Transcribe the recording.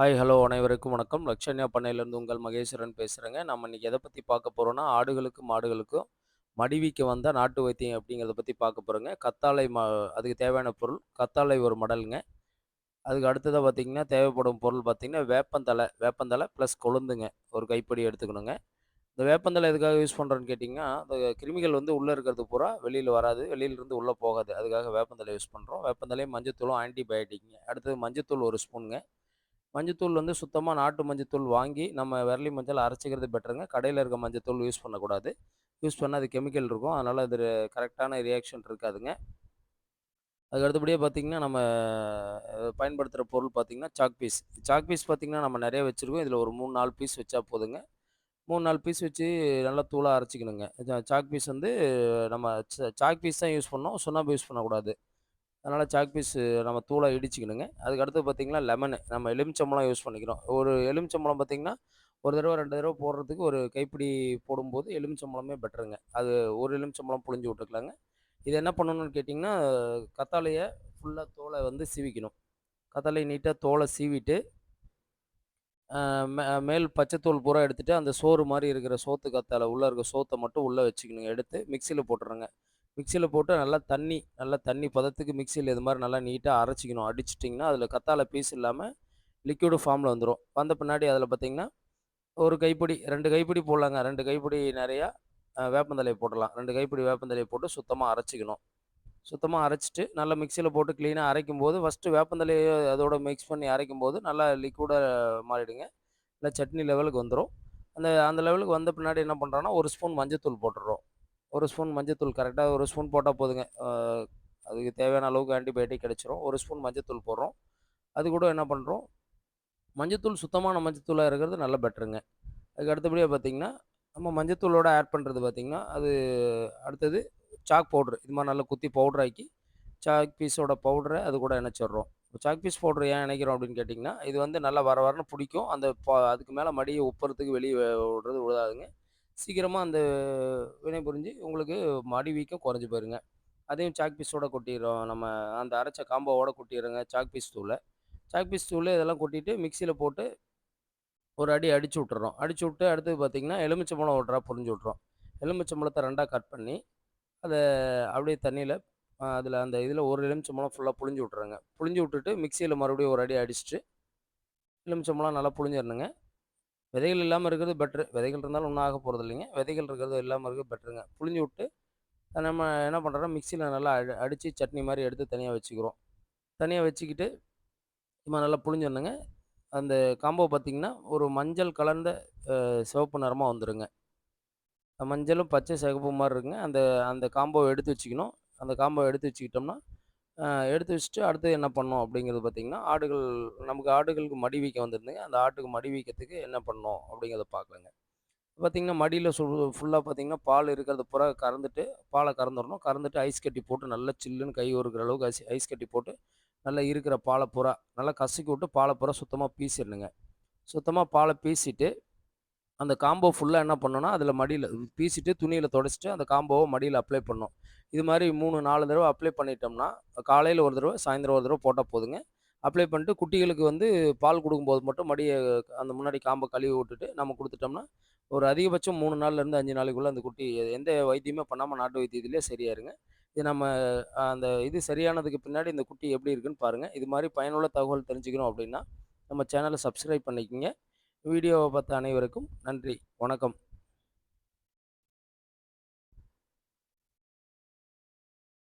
Hi hello அனைவருக்கும் வணக்கம். லக்ஷன்யா பண்ணையிலேருந்து உங்கள் மகேஸ்வரன் பேசுகிறேங்க நம்ம இன்றைக்கி எதை பற்றி பார்க்க போகிறோன்னா ஆடுகளுக்கும் மாடுகளுக்கும் மடிவிக்கு வந்தால் நாட்டு வைத்தியம் அப்படிங்கிறத பற்றி பார்க்க போகிறோங்க கத்தாழை மா அதுக்கு தேவையான பொருள் கத்தாழை ஒரு மடலுங்க. அதுக்கு அடுத்ததாக பார்த்திங்கன்னா தேவைப்படும் பொருள் பார்த்திங்கன்னா வேப்பந்தலை வேப்பந்தலை ப்ளஸ் கொழுந்துங்க. ஒரு கைப்பிடி எடுத்துக்கணுங்க. இந்த வேப்பந்தலை எதுக்காக யூஸ் பண்ணுறோன்னு கேட்டிங்கன்னா அந்த கிருமிகள் வந்து உள்ளே இருக்கிறது பூரா வெளியில் வராது வெளியிலேருந்து உள்ளே போகாது. அதுக்காக வேப்பந்தலை யூஸ் பண்ணுறோம் வேப்பந்தலையும் மஞ்சத்தூளும் ஆன்டிபயோட்டிக்ங்க அடுத்தது மஞ்சத்தூள் ஒரு ஸ்பூனுங்க மஞ்சத்தூள் வந்து சுத்தமாக நாட்டு மஞ்சத்தூள் வாங்கி நம்ம விரலி மஞ்சள் அரைச்சிக்கிறது பெட்டருங்க கடையில் இருக்க மஞ்சத்தூள் யூஸ் பண்ணக்கூடாது. யூஸ் பண்ணால் அது கெமிக்கல் இருக்கும். அதனால் அது கரெக்டான ரியாக்ஷன் இருக்காதுங்க. அதுக்கு அடுத்தபடியாக பார்த்திங்கன்னா நம்ம பயன்படுத்துகிற பொருள் பார்த்திங்கன்னா சாக் பீஸ் சாக் பீஸ் பார்த்திங்கன்னா நம்ம நிறைய வச்சுருக்கோம். இதில் ஒரு மூணு நாலு பீஸ் வச்சா போதுங்க. மூணு நாலு பீஸ் வச்சு நல்லா தூளாக அரைச்சிக்கணுங்க. சாக் பீஸ் வந்து நம்ம ச- சாக் பீஸ் தான் யூஸ் பண்ணோம். சுண்ணாம்பு யூஸ் பண்ணக்கூடாது. அதனால் சாக் பீஸ் நம்ம தூளாக இடிச்சிக்கணுங்க. அதுக்கு அடுத்து பார்த்திங்கன்னா லெமனு நம்ம எலுமிச்சம்பழம் யூஸ் பண்ணிக்கிறோம். ஒரு எலுமிச்சம்பழம் பார்த்திங்கன்னா ஒரு தடவை ரெண்டு தடவை போடுறதுக்கு ஒரு கைப்பிடி போடும்போது எலுமிச்சம்பழமே பெட்டருங்க அது ஒரு எலுமிச்சம்பழம் புழிஞ்சு விட்டுக்கலாங்க. இது என்ன பண்ணணும்னு கேட்டிங்கன்னா கத்தாழையை ஃபுல்லாக தோலை வந்து சீவிக்கணும். கத்தாழையை நீட்டாக தோலை சீவிட்டு மே மேல் பச்சைத்தூள் பூரா எடுத்துகிட்டு அந்த சோறு மாதிரி இருக்கிற சோத்து கத்தாழை உள்ளே இருக்க சோத்தை மட்டும் உள்ளே வச்சுக்கணுங்க. எடுத்து மிக்சியில் போட்டுருங்க மிக்சியில் போட்டு நல்லா தண்ணி நல்லா தண்ணி பதத்துக்கு மிக்சியில் இது மாதிரி நல்லா நீட்டாக அரைச்சிக்கணும். அடிச்சிட்டிங்கன்னா அதில் கத்தாழை பீஸ் இல்லாமல் லிக்விடு ஃபார்மில் வந்துடும் வந்த பின்னாடி அதில் பார்த்தீங்கன்னா ஒரு கைப்பிடி ரெண்டு கைப்பிடி போடலாங்க. ரெண்டு கைப்பிடி நிறையா வேப்பந்தலையை போடலாம் ரெண்டு கைப்பிடி வேப்பந்தலையை போட்டு சுத்தமாக அரைச்சிக்கணும். சுத்தமாக அரைச்சிட்டு நல்லா மிக்சியில் போட்டு க்ளீனாக அரைக்கும் போது ஃபஸ்ட்டு வேப்பந்தலையை அதோட மிக்ஸ் பண்ணி அரைக்கும் போது நல்லா லிக்விடாக மாறிடுங்க. இல்லை சட்னி லெவலுக்கு வந்துடும் அந்த அந்த லெவலுக்கு வந்த பின்னாடி என்ன பண்ணுறோன்னா ஒரு ஸ்பூன் மஞ்சத்தூள் போட்டுடுறோம். ஒரு ஸ்பூன் மஞ்சத்தூள் கரெக்டாக ஒரு ஸ்பூன் போட்டால் போதுங்க. அதுக்கு தேவையான அளவுக்கு ஆன்டிபயோட்டிக் கிடச்சிரும். ஒரு ஸ்பூன் மஞ்சத்தூள் போடுறோம். அது கூட என்ன பண்ணுறோம் மஞ்சத்தூள் சுத்தமான மஞ்சத்தூளாக இருக்கிறது நல்ல பெட்டருங்க அதுக்கு அடுத்தபடியாக பார்த்தீங்கன்னா நம்ம மஞ்சத்தூளோட ஆட் பண்ணுறது பார்த்திங்கன்னா அது அடுத்தது சாக் பவுட்ரு இது மாதிரி நல்லா குத்தி பவுடராக்கி சாக் பீஸோட பவுடரை அது கூட இணைச்சிடுறோம். இப்போ சாக் பீஸ் பவுடர் ஏன் இணைக்கிறோம் அப்படின்னு கேட்டிங்கன்னா இது வந்து நல்லா வர வரன்னு பிடிக்கும். அந்த அதுக்கு மேலே மடியை உப்புறத்துக்கு வெளியே விடுறது விடாதுங்க சீக்கிரமாக அந்த வினை புரிஞ்சு உங்களுக்கு மடி வீக்கம் குறைஞ்சி போயிருங்க. அதையும் சாக் பீஸோட கொட்டிடுறோம். நம்ம அந்த அரைச்ச காம்போவோட கொட்டிடுறோங்க சாக் பீஸ் தூளை. சாக் பீஸ் தூள் இதெல்லாம் கொட்டிட்டு மிக்சியில் போட்டு ஒரு அடி அடிச்சு விட்டுறோம். அடிச்சு விட்டு அடுத்து பார்த்தீங்கன்னா எலுமிச்சம்பழம் ஒரு புரிஞ்சு விட்றோம் எலுமிச்சம்பழத்தை ரெண்டாக கட் பண்ணி அதை அப்படியே தண்ணியில் அதில் அந்த இதில் ஒரு எலுமிச்சம்பழம் ஃபுல்லாக புழிஞ்சு விட்ருங்க புழிஞ்சு விட்டுட்டு மிக்சியில் மறுபடியும் ஒரு அடி அடிச்சுட்டு எலுமிச்சம்பழம் நல்லா புழிஞ்சிடணுங்க விதைகள் இல்லாமல் இருக்கிறது பெட்ரு விதைகள் இருந்தாலும் ஒன்றும் ஆக போகிறது இல்லைங்க. விதைகள் இருக்கிறது இல்லாமல் இருக்கிறது பெட்டருங்க புழிஞ்சு விட்டு நம்ம என்ன பண்ணுறோன்னா மிக்சியில் நல்லா அடி அடித்து சட்னி மாதிரி எடுத்து தனியாக வச்சுக்கிறோம். தனியாக வச்சுக்கிட்டு நம்ம நல்லா புழிஞ்சிடணுங்க அந்த காம்போ பார்த்திங்கன்னா ஒரு மஞ்சள் கலந்த சிவப்பு நிறமாக வந்துடுங்க மஞ்சளும் பச்சை சிகப்பு மாதிரி இருக்குங்க. அந்த அந்த காம்போவை எடுத்து வச்சுக்கணும். அந்த காம்போவை எடுத்து வச்சுக்கிட்டோம்னா எடுத்து வச்சுட்டு அடுத்து என்ன பண்ணோம் அப்படிங்கிறது பார்த்திங்கன்னா ஆடுகள் நமக்கு ஆடுகளுக்கு மடி வீக்க வந்துருந்துங்க. அந்த ஆட்டுக்கு மடி வீக்கத்துக்கு என்ன பண்ணோம் அப்படிங்கிறத பார்க்கலங்க. பார்த்திங்கன்னா மடியில் சு ஃபுல்லாக பார்த்திங்கன்னா பால் இருக்கிறத பூரா கறந்துட்டு பாலை கறந்துடணும். கறந்துட்டு ஐஸ் கட்டி போட்டு நல்லா சில்லுன்னு கை ஒருக்கிற அளவுக்கு ஐஸ் ஐஸ் கட்டி போட்டு நல்லா இருக்கிற பாலை பூரா நல்லா கசக்கி விட்டு பாலை பூரா சுத்தமாக பீசிடணுங்க. சுத்தமாக பாலை பீசிட்டு அந்த காம்போ ஃபுல்லாக என்ன பண்ணோம்னா அதில் மடியில் பீசிட்டு துணியில் தொடச்சிட்டு அந்த காம்போவை மடியில் அப்ளை பண்ணோம். இது மாதிரி மூணு நாலு தடவை அப்ளை பண்ணிட்டோம்னா காலையில் ஒரு தடவை சாயந்தரம் ஒரு தடவை போட்டால் போதுங்க. அப்ளை பண்ணிட்டு குட்டிகளுக்கு வந்து பால் கொடுக்கும்போது மட்டும் மடியை அந்த முன்னாடி காம்பை கழுவி விட்டுட்டு நம்ம கொடுத்துட்டோம்னா ஒரு அதிகபட்சம் மூணு நாள்லேருந்து அஞ்சு நாளைக்குள்ளே அந்த குட்டி எந்த வைத்தியமே பண்ணாமல் நாட்டு வைத்தியத்திலே சரியாயிருங்க. இது நம்ம அந்த இது சரியானதுக்கு பின்னாடி இந்த குட்டி எப்படி இருக்குன்னு பாருங்கள் இது மாதிரி பயனுள்ள தகவல் தெரிஞ்சுக்கணும் அப்படின்னா நம்ம சேனலை சப்ஸ்கிரைப் பண்ணிக்கோங்க. வீடியோவை பார்த்த அனைவருக்கும் நன்றி. வணக்கம்.